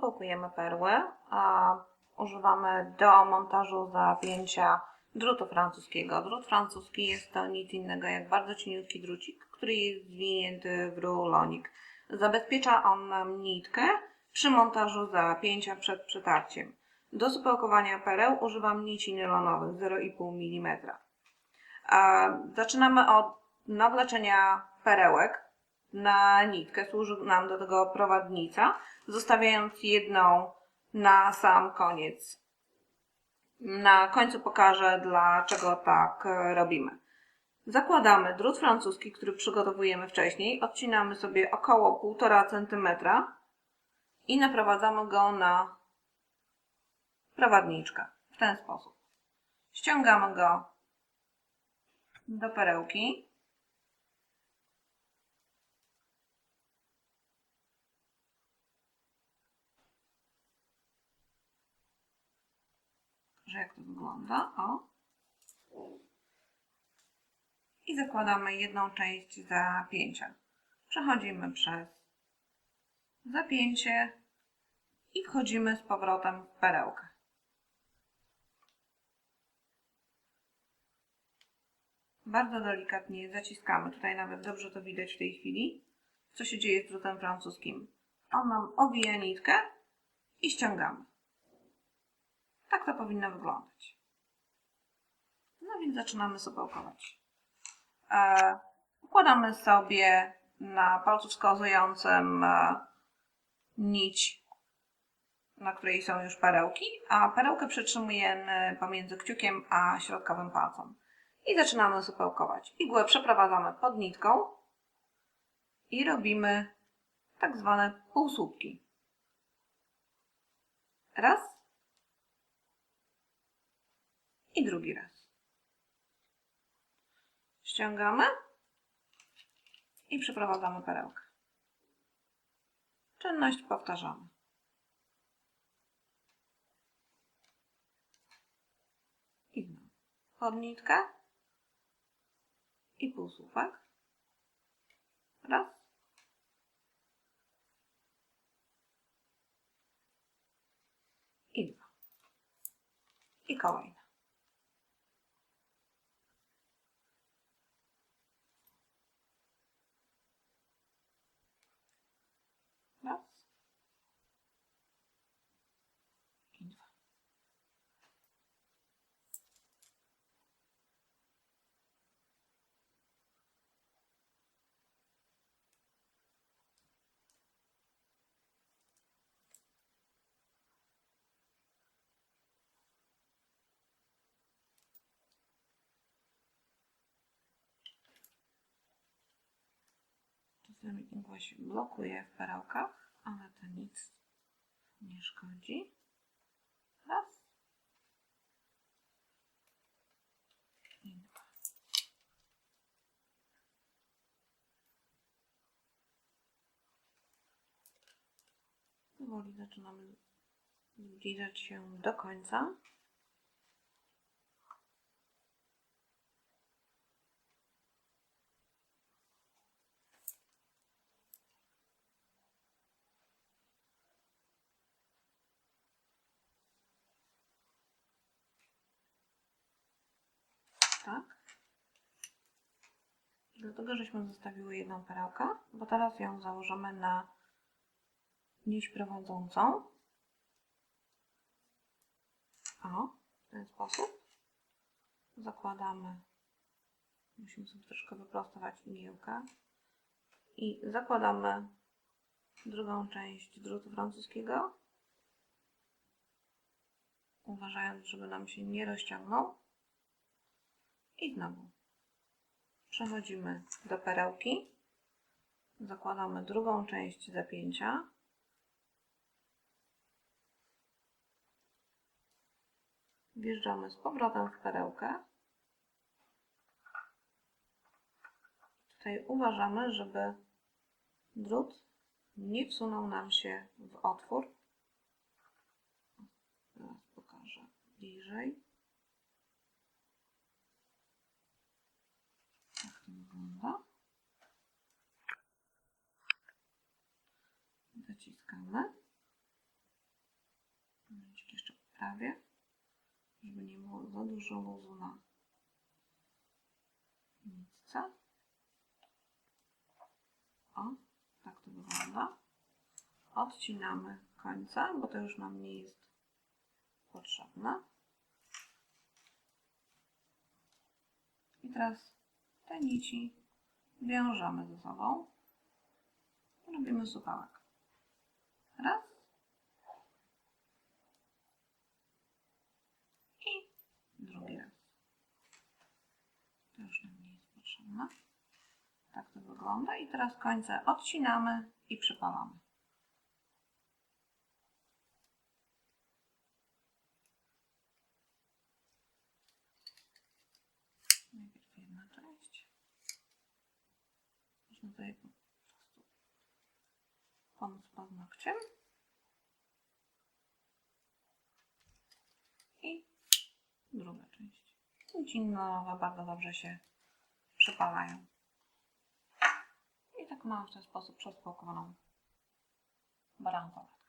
Supełkujemy perły, a używamy do montażu zapięcia drutu francuskiego. Drut francuski jest to nic innego jak bardzo cieniutki drucik, który jest zwinięty w rulonik. Zabezpiecza on nam nitkę przy montażu zapięcia przed przetarciem. Do supełkowania pereł używam nici nylonowych 0,5 mm. A Zaczynamy od nawleczenia perełek na nitkę. Służy nam do tego prowadnica, zostawiając jedną na sam koniec. Na końcu pokażę, dlaczego tak e, robimy. Zakładamy drut francuski, który przygotowujemy wcześniej. Odcinamy sobie około 1,5 cm i naprowadzamy go na prowadniczkę w ten sposób. Ściągamy go do perełki. Jak to wygląda. O. I zakładamy jedną część zapięcia. Przechodzimy przez zapięcie i wchodzimy z powrotem w perełkę. Bardzo delikatnie zaciskamy. Tutaj nawet dobrze to widać w tej chwili, co się dzieje z drutem francuskim. On nam owija nitkę i ściągamy. Tak to powinno wyglądać. No więc zaczynamy sopełkować. E, układamy sobie na palcu wskazującym e, nić, na której są już perełki, a perełkę przytrzymujemy pomiędzy kciukiem a środkowym palcem. I zaczynamy sopełkować. Igłę przeprowadzamy pod nitką i robimy tak zwane półsłupki. Raz i drugi raz. Ściągamy i przeprowadzamy perełkę. Czynność powtarzamy. I znowu. Pod nitkę i półsłupek. Raz. I dwa. I kolejna. Raz. I dwa. Igła się blokuje w perełkach, ale to nic nie szkodzi. Raz. I dwa. Powoli zaczynamy zbliżać się do końca. tak? Dlatego, żeśmy zostawiły jedną perełkę, bo teraz ją założymy na nić prowadzącą. O, w ten sposób. Zakładamy, musimy sobie troszkę wyprostować igiełkę i zakładamy drugą część drutu francuskiego, uważając, żeby nam się nie rozciągnął. I znowu przechodzimy do perełki, zakładamy drugą część zapięcia. Wjeżdżamy z powrotem w perełkę. Tutaj uważamy, żeby drut nie wsunął nam się w otwór. Teraz pokażę bliżej. Tak to wygląda. Zaciskamy. wstawię, żeby nie było za dużo luzu na nitce. O, tak to wygląda. Odcinamy końce, bo to już nam nie jest potrzebne. I teraz te nici wiążemy ze sobą. Robimy supełek. Raz. I drugi raz. To już nam nie jest potrzebne. Tak to wygląda. I teraz końce odcinamy i przypalamy. Najpierw jedna część. Można tutaj pomóc paznokciem. I druga część. Cinowe bardzo dobrze się przypalają. I tak mamy w ten sposób przespałkowaną barankolę.